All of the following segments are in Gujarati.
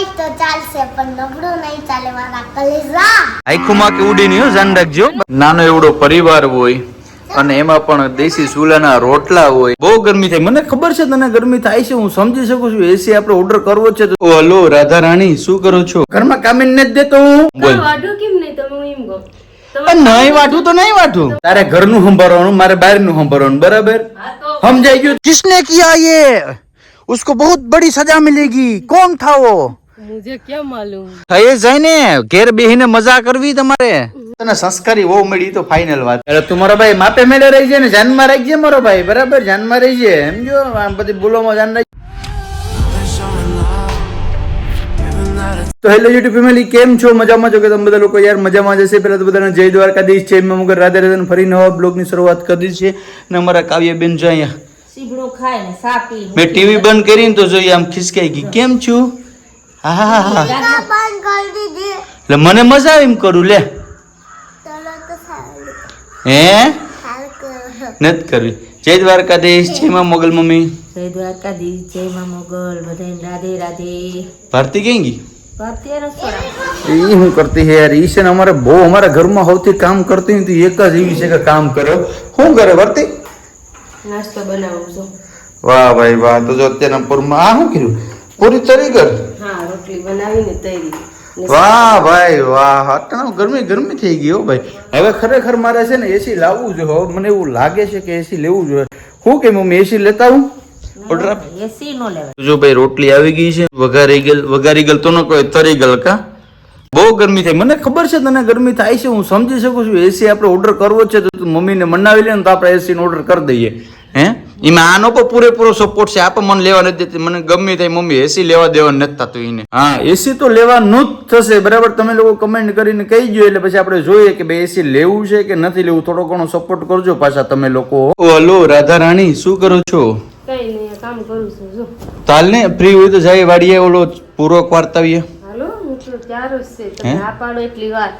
હોઈશ તો ચાલશે પણ નબળું નહીં ચાલે મારા કલેજા આખુમાં કે ઉડીની હો ધ્યાન રાખજો નાનો એવડો પરિવાર હોય અને એમાં પણ દેશી ચૂલાના રોટલા હોય બહુ ગરમી થાય મને ખબર છે તને ગરમી થાય છે હું સમજી શકું છું એસી આપણે ઓર્ડર કરવો છે તો ઓ, હલો રાધા રાણી શું કરો છો ઘરમાં કામીને નથી દેતો હું બોલ વાઢો કેમ નહીં તમે હું એમ કહો પણ નહીં વાઢું તો નહીં વાઢું તારે ઘરનું સંભાળવાનું મારે બહારનું સંભાળવાનું બરાબર હા તો સમજાઈ ગયું કિસને કિયા ये उसको बहुत बड़ी सजा मिलेगी कौन था वो મુજે કેમ માલુમ? થઈ જઈને ઘેર બેહીને મજા કરવી તમારે? તને સંસ્કારી વહુ મળી તો ફાઇનલ વાત. અરે તું મારો ભાઈ માપે મેળે રહી ને જાનમાં રાખજે મારો ભાઈ બરાબર? જાનમાં રહીજે એમ આમ બધી બોલોમાં જાન રાખી. તો હેલો યુટ્યુબ ફેમિલી કેમ છો? મજામાં છો કે તમે બધા લોકો? યાર મજામાં જશે પહેલા તો બધાને જય દ્વારકાધીશ છે. એમાં મુગર રાધે રાધન ફરી નવા બ્લોગની શરૂઆત કરી છે. ને અમારા કાવ્યબેન જો અહીંયા મેં ટીવી બંધ કરીને તો જોઈએ આમ ખિસકાઈ ગઈ. કેમ છું? એટલે મને મજા આવે એમ કરું લે ચલો તો સારું હે સારું કરો નથી કરવી જય દ્વારકાધીશ જય માં મોગલ મમ્મી જય દ્વારકાધીશ જય માં મોગલ બધાને રાધે રાધે ભારતી કઈ ગઈ ભારતીય રસોડા એ હું કરતી હે યાર ઈ છે ને અમારે બહુ અમારા ઘરમાં સૌથી કામ કરતી હતી એક જ એવી છે કે કામ કરે શું કરે ભારતી નાસ્તો બનાવું છું વાહ ભાઈ વાહ તો જો અત્યારના પૂરમાં આ શું કર્યું પૂરી તરી કર હા રોટલી બનાવીને તૈરી. વાહ ભાઈ વાહ. અટાણા ગરમી ગરમી થઈ ગઈ હો ભાઈ. હવે ખરેખર મારે છે ને એસી લાવવું જોઈએ મને એવું લાગે છે કે એસી લેવું જોઈએ. હું કે મમ્મી એસી લેતા હું? ઓર્ડર એસી નો લેવાય. જો ભાઈ રોટલી આવી ગઈ છે. વઘારી ગયેલ વઘારી ગયેલ તો ન કોઈ તરી ગયેલ કા? બહુ ગરમી થાય. મને ખબર છે તને ગરમી થાય છે. હું સમજી શકું છું. એસી આપણે ઓર્ડર કરવો છે તો તું મમ્મીને મનાવી લે ને તો આપણે એસી નો ઓર્ડર કરી દઈએ. હે? એમાં આનો પણ પૂરેપૂરો સપોર્ટ છે. આપણે મને લેવા નથી દેતી. મને ગમે તે મમ્મી એસી લેવા દેવા નથી થતું એને હા એસી તો લેવાનું જ થશે. બરાબર તમે લોકો કમેન્ટ કરીને કહી ગયો એટલે પછી આપણે જોઈએ કે ભાઈ એસી લેવું છે કે નથી લેવું. થોડો ઘણો સપોર્ટ કરજો પાછા તમે લોકો. ઓ હલો રાધા રાણી શું કરો છો? કઈ નહીં કામ કરું છું. જો. તાલ ને ફ્રી હોય તો જાય વાડીએ ઓલો પૂરો વાર્તાવીએ. હાલો હું તો ત્યાર જ છે. તમે આ પાડો એટલી વાર.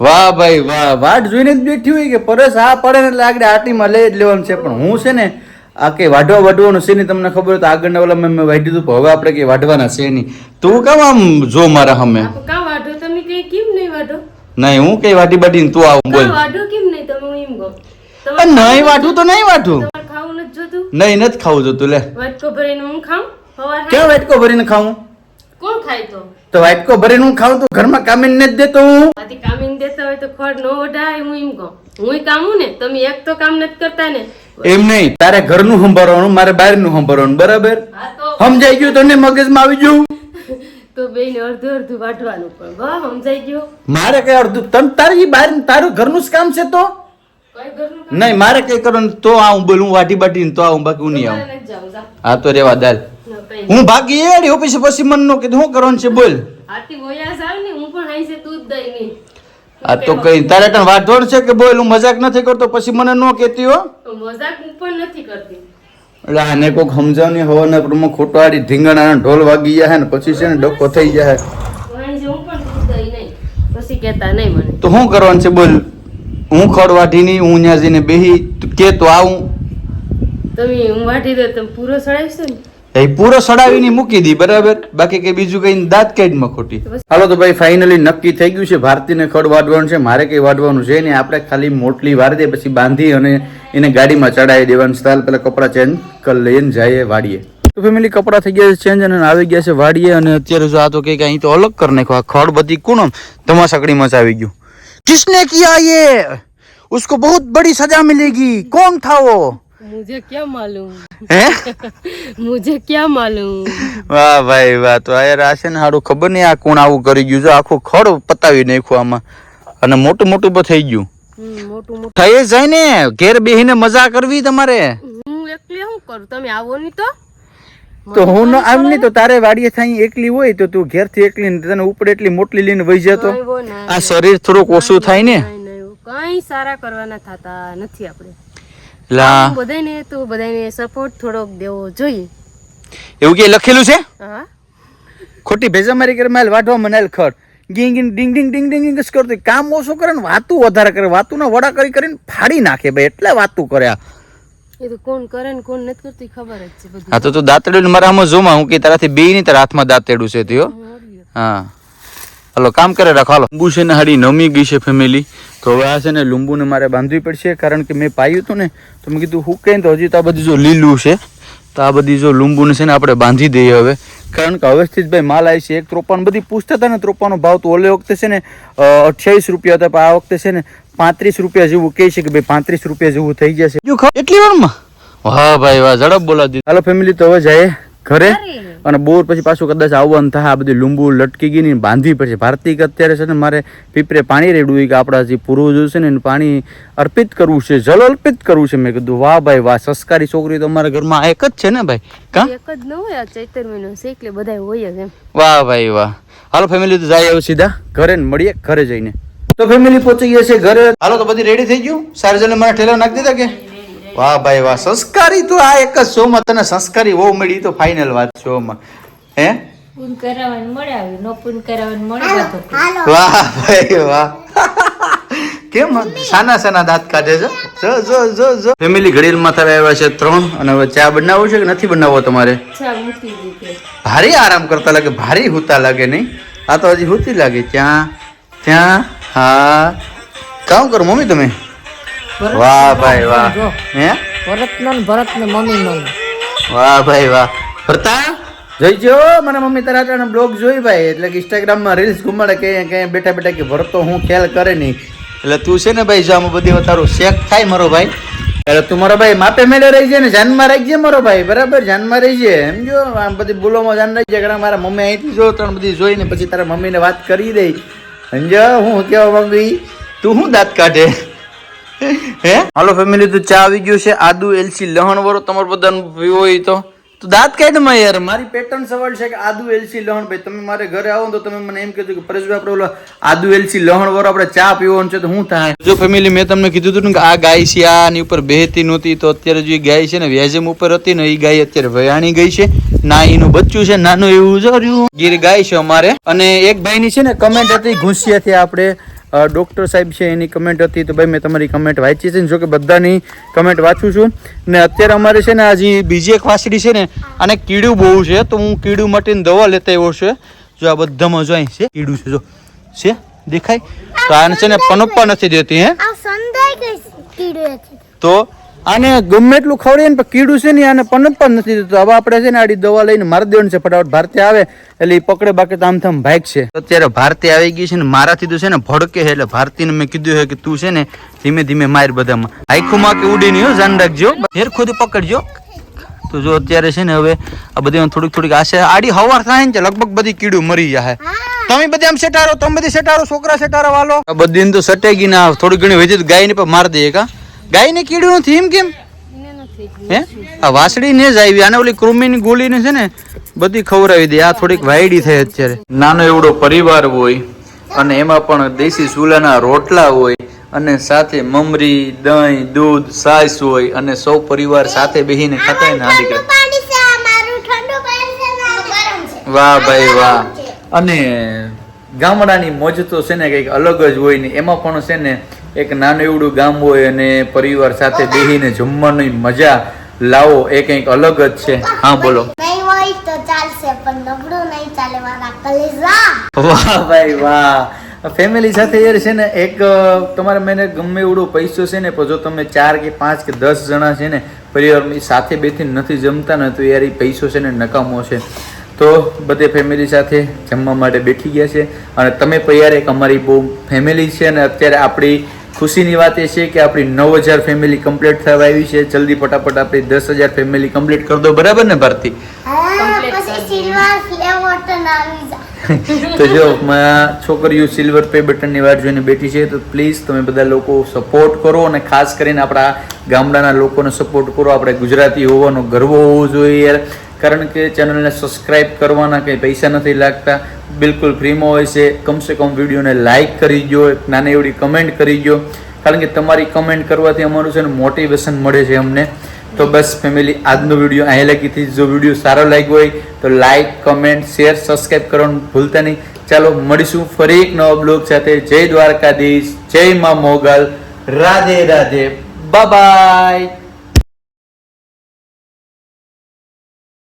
વાહ ભાઈ વાહ. વાટ જોઈને જ બેઠી હોય કે પરસ આ પડે ને એટલે આગળ આટીમાં લઈ જ લેવાનું છે. પણ હું છે ને આ કે વાઢવા વાઢવાનું છે નહીં તમને ખબર હોય તો આગળના ઓલા મેં મેં વાઢી દીધું પણ હવે આપણે કઈ વાઢવાના છે નહીં. તું કામ આમ જો મારા હમે કા વાઢો? તમે કઈ કેમ નહીં વાઢો? નહીં હું કઈ વાઢી બાઢીને તું આવું બોલ. વાઢો કેમ નહીં તમે? હું એમ કહો. નહીં વાઢું તો નહીં વાઢું. ખાવું નથી જોતું? નહીં નથી ખાવું જોતું લે. વાટકો ભરીને હું ખાઉં? ક્યાં વાટકો ભરીને ખાવું કોણ ખાય તો? તો વાટકો ભરીને હું ખાઉં તો ઘરમાં કામીને નથી દેતો હું? આથી દેતા હોય તો ખડ નો વઢાય હું એમ કહું. હું કામું ને? તમે એક તો કામ નથી કરતા ને? એમ નહીં તારે ઘરનું સંભાળવાનું મારે બહારનું સંભાળવાનું બરાબર? સમજાઈ ગયું તને મગજમાં આવી ગયું? તો બેને અડધું અડધું વાટવાનું પણ. વાહ સમજાઈ ગયો. મારે કઈ અડધું? તન તારી બહાર તારું ઘરનું જ કામ છે તો? નહીં મારે કઈ કરવાનું તો આવું બોલ હું વાટી બાટી તો આવું બાકી હું નહીં આવું. હા તો રેવા દાલ. હું ભાગી એડી ઓફિસે પછી મન નો કીધું શું કરવાનું છે બોલ. આરતી વયા જાવ ને હું પણ આઈ છે તું જ દઈ નહીં. આ તો કઈ તારે તને વાઢોડ છે કે બોલ હું મજાક નથી કરતો? પછી મને ન કહેતી હો. મજાક હું પણ નથી કરતી. એટલે આને કોઈક સમજાવની હવાના પ્રમો ખોટો આડી ઢીંગણા ઢોલ વાગી જાય ને પછી છે ને ડકો થઈ જાય હું. આઈ છે હું પણ તું જ દઈ નહીં પછી કહેતા નહીં મને. તો શું કરવાનું છે? બોલ. હું ખડ વાઢી નહીં હું ત્યાં જઈને બેહી કે તો આવું. તમે હું વાઢી દો તમે પૂરો સડાવશો ને? એ પૂરો સડાવીને મૂકી દી બરાબર? બાકી કે બીજું કઈ દાંત કાઢમાં ખોટી. હાલો તો ભાઈ ફાઇનલી નક્કી થઈ ગયું છે ભારતીને ખડ વાડવાનું છે મારે કંઈ વાઢવાનું છે ને આપણે ખાલી મોટલી વાળી દે પછી બાંધી અને એને ગાડીમાં ચડાવી દેવાનું સ્ટાઇલ પેલા કપડાં ચેન્જ કરી લઈને જઈએ વાડીએ. તો ફેમિલી કપડાં થઈ ગયા છે ચેન્જ અને આવી ગયા છે વાડીએ. અને અત્યારે જો આ તો કે અહીં તો અલગ કર નાખો આ ખડ બધી કુણમ ધમાસકડી આવી ગયું. કિસને કિયા યે? ઉસકો બહુત બડી સજા મિલેગી. કોણ થા વો મુજે ક્યાં માલુમ મુજે ક્યાં માલુમ વાહ ભાઈ વાહ તો આ રાશન હારું ખબર નહીં આ કોણ આવું કરી ગયું જો આખું ખડ પતાવી નાખ્યું આમાં. અને મોટું મોટું પણ થઈ ગયું. થઈ જાય ને ઘેર બેહીને મજા કરવી તમારે. હું એકલી શું કરું? તમે આવો નહીં તો? તો હું આમ નહીં તો તારે વાડીએ થાય એકલી હોય તો તું ઘેરથી એકલી તને ઉપડે એટલી મોટલી લઈને વહી જતો. આ શરીર થોડુંક ઓછું થાય ને. કઈ સારા કરવાના થતા નથી આપણે. લા. બધાને તો બધાને સપોર્ટ થોડોક દેવો જોઈએ. એવું કે લખેલું છે? હા. ખોટી ભેજા મારી કરે માલ વાઢવા મનાલ ખર ગીંગ ગીંગ ડિંગ ડિંગ ડિંગ ડિંગ ડિંગ કરતો કામ ઓછું કરે ને વાતું વધારે કરે. વાતું ના વડા કરી કરીને ફાડી નાખે ભાઈ એટલે વાતું કર્યા આ. એ તો કોણ કરે ને કોણ નથી કરતી ખબર જ છે બધું. હા તો તું દાંતડું મારા આમાં જોમાં હું કે તારાથી બે ની તારા હાથમાં દાંતેડું છે ત્યો હા, હલો હાલો કામ કરે રાખો હાલો. છે ને હાડી નમી ગઈ છે ફેમિલી. તો હવે આ છે ને લીંબુને મારે બાંધવી પડશે કારણ કે મેં પાયું હતું ને તો મેં કીધું હું કહીને તો હજી તો આ બધું જો લીલું છે તો આ બધી જો લીંબુને છે ને આપણે બાંધી દઈએ હવે. કારણ કે હવેથી જ ભાઈ માલ આવી છે એક ત્રોપાન બધી પૂછતા હતા ને ત્રોપાનો ભાવ તો ઓલે વખતે છે ને અઠ્યાવીસ રૂપિયા હતા પણ આ વખતે છે ને પાંત્રીસ રૂપિયા જેવું કહે છે કે ભાઈ પાંત્રીસ રૂપિયા જેવું થઈ જશે. એટલી વારમાં? વાહ ભાઈ વાહ ઝડપ બોલા દીધું. હાલો ફેમિલી તો હવે જાય ઘરે અને બોર પછી પાછું કદાચ આવવાનું થાય આ બધી લીંબુ લટકી ગઈ ને બાંધવી પડશે ભારતીક અત્યારે છે ને મારે પીપરે પાણી રેડવું કે આપણા જે પૂર્વજો છે ને એનું પાણી અર્પિત કરવું છે જલ અર્પિત કરવું છે. મેં કીધું વાહ ભાઈ વાહ સંસ્કારી છોકરી તો અમારા ઘરમાં એક જ છે ને ભાઈ. કા? એક જ ન હોય આ ચૈતર મહિનો છે એટલે બધા હોય જ એમ. વાહ ભાઈ વાહ. હાલો ફેમિલી તો જાય આવ્યો સીધા ઘરે ને મળીએ ઘરે જઈને. તો ફેમિલી પહોંચી ગયા છે ઘરે. હાલો તો બધી રેડી થઈ ગયું? સારી જણે મને ઠેલા નાખી દીધા કે? વાહ ભાઈ વાહ સંસ્કારી તો આ એક જ શોમાં તને સંસ્કારી બહુ મળી તો ફાઇનલ વાત શોમાં. હે? પૂન કરાવવાનું નો કરાવવાનું વાહ ભાઈ વાહ. કેમ સાના સાના દાંત કાઢે છે? જો જો જો જો. ફેમિલી ઘડીલમાં તારે આવ્યા છે ત્રણ અને હવે ચા બનાવવો છે કે નથી બનાવવો તમારે? ચા મૂકી દીધી. ભારે આરામ કરતા લાગે ભારે હુતા લાગે નહીં? આ તો હજી હુતી લાગે. ત્યાં ત્યાં હા. કામ કરો મમ્મી તમે? વાહ ભાઈ વાહ. હે? ભરતનન ને મમ્મી મમ્મીનો વાહ ભાઈ વાહ. ભરતા જોઈ જો મને મમ્મી તારા હાથના બ્લોગ જોઈ ભાઈ. એટલે કે ઇન્સ્ટાગ્રામમાં રીલ્સ ઘુમાડે કે કે બેઠા બેઠા કે ભરતો હું ખ્યાલ કરે નહીં. એટલે તું છે ને ભાઈ જો આમાં બધી તારું શેક થાય મારો ભાઈ. એટલે તું મારો ભાઈ માપે મેળે રહી જાય ને જાનમાં રાખજે મારો ભાઈ. બરાબર? જાનમાં રહી છે એમ જો આમ બધી ભૂલોમાં જાન રહી છે કારણ મારા મમ્મી અહીંથી જો ત્રણ બધી જોઈને પછી તારા મમ્મીને વાત કરી દઈ સમજો હું કહેવા માંગુ તું શું દાંત કાઢે? હે? ફેમિલી તો ચા આવી ગયું છે. આદુ એલસી લહણ વાળો તમારો બધાને પીવો હોય તો. તો દાંત કાઢમાં યાર. મારી પેટર્ન સવાલ છે કે આદુ એલસી લહણ. ભાઈ, તમે મારે ઘરે આવો તો તમે મને એમ કહેજો કે પરેશભાઈ આપણે ઓલો આદુ એલસી લહણ વાળો આપણે ચા પીવાનું છે તો હું થાય? જો ફેમિલી મેં તમને કીધું હતું ને કે આ ગાય છે આની ઉપર બેહતી નહોતી, તો અત્યારે જે ગાય છે ને વ્યાજમ ઉપર હતી ને એ ગાય અત્યારે વયાણી ગઈ છે. ના, એનું બચ્ચું છે, નાનું એવું જર્યું ગીર ગાય છે અમારે. અને એક ભાઈની છે ને કમેન્ટ હતી, ઘૂસિયાથી આપણે ડૉક્ટર સાહેબ છે એની કમેન્ટ હતી તો ભાઈ મેં તમારી કમેન્ટ વાંચી છે ને જોકે બધાની કમેન્ટ વાંચું છું. ને અત્યારે અમારે છે ને હજી બીજી એક વાસડી છે ને આને કીડું બહુ છે તો હું કીડું માટેની દવા લેતા આવ્યો છે. જો આ બધામાં જો અહીં છે કીડું છે જો. છે? દેખાય? તો આને છે ને પનપ્પા નથી દેતી હે? તો આને ગમે એટલું ખવડાવીએ ને, પણ કીડું છે ને આને પણ નથી થતું હવે આપણે છે ને આડી દવા લઈને મારી દેવાનું છે ફટાફટ. ભારતી આવે, એટલે એ પકડે, બાકી આમ થામ ભાગ છે. અત્યારે ભારતી આવી ગઈ છે ને, મારાથી તો છે ને ભડકે એટલે ભારતીને મેં કીધું કે તું છે ને ધીમે ધીમે માર બધામાં. આખુમાં કે ઉડી નહીં ધ્યાન રાખજો. ઘેર ખોદી પકડજો. તો જો અત્યારે છે ને હવે આ બધી થોડીક થોડીક આશે, આડી હવાર થાય ને લગભગ બધી કીડું મરી જાય તમે બધા આમ સેટારો તમે બધી સેટારો છોકરા સેટારો વાલો. બધી તો સટેગી ના થોડી ઘણી વધી ગાય ને પણ માર દઈએ કા? ગાયને કીડું નથી એમ કેમ હે? આ વાસળી ને જ આવી આને ઓલી કૃમિની ગોળીને છે ને બધી ખવડાવી દે. આ થોડીક વાયડી થઈ અત્યારે. નાનો એવડો પરિવાર હોય અને એમાં પણ દેશી ચૂલાના રોટલા હોય અને સાથે મમરી દહીં દૂધ સાસ હોય અને સૌ પરિવાર સાથે બેસીને ખાતા હોય ને આ દીકરા ને છે વાહ ભાઈ વાહ. અને ગામડાની મોજ તો છે ને કંઈક અલગ જ હોય ને એમાં પણ છે ને એક નાનું એવડું ગામ હોય અને પરિવાર સાથે બેસીને જમવાની મજા લાવો એ કંઈક અલગ જ છે. હા બોલો. વાહ ભાઈ વાહ. ફેમિલી સાથે યાર છે ને એક તમારે મને ગમે એવડો પૈસો છે ને પણ જો તમે ચાર કે પાંચ કે દસ જણા છે ને પરિવારની સાથે બેસીને નથી જમતા ને તો યાર એ પૈસો છે ને નકામો છે. તો બધે ફેમિલી સાથે જમવા માટે બેઠી ગયા છે. અને તમે પણ યાર એક અમારી બહુ ફેમિલી છે અને અત્યારે આપણી ખુશીની વાત એ છે કે આપણી નવ હજાર ફેમિલી કમ્પ્લીટ થવા આવી છે. જલ્દી ફટાફટ આપણી દસ હજાર ફેમિલી કમ્પ્લીટ કરી દો. બરાબર ને ભારતી? તો જો છોકરીઓ સિલ્વર પે બટનની વાર જોઈને બેઠી છે તો પ્લીઝ તમે બધા લોકો સપોર્ટ કરો અને ખાસ કરીને આપણા ગામડાના લોકોને સપોર્ટ કરો. આપણે ગુજરાતી હોવાનો ગર્વ હોવો જોઈએ. યાર કારણ કે ચેનલને સબસ્ક્રાઈબ કરવાના કંઈ પૈસા નથી લાગતા, બિલકુલ ફ્રીમાં હોય છે. કમસે કમ વિડીયોને લાઇક કરી દો નાની એવડી કમેન્ટ કરી દો કારણ કે તમારી કમેન્ટ કરવાથી અમારું છે ને મોટિવેશન મળે છે અમને. તો બસ ફેમિલી, આજનો વીડિયો અહીં લગીથી જો વીડિયો સારો લાગ્યો હોય તો લાઇક, કમેન્ટ, શેર સબસ્ક્રાઈબ કરવાનું ભૂલતા નહીં. ચાલો મળીશું ફરી એક નવા બ્લોગ સાથે. જય દ્વારકાધીશ, જય મા મોગલ. રાધે રાધે. બાય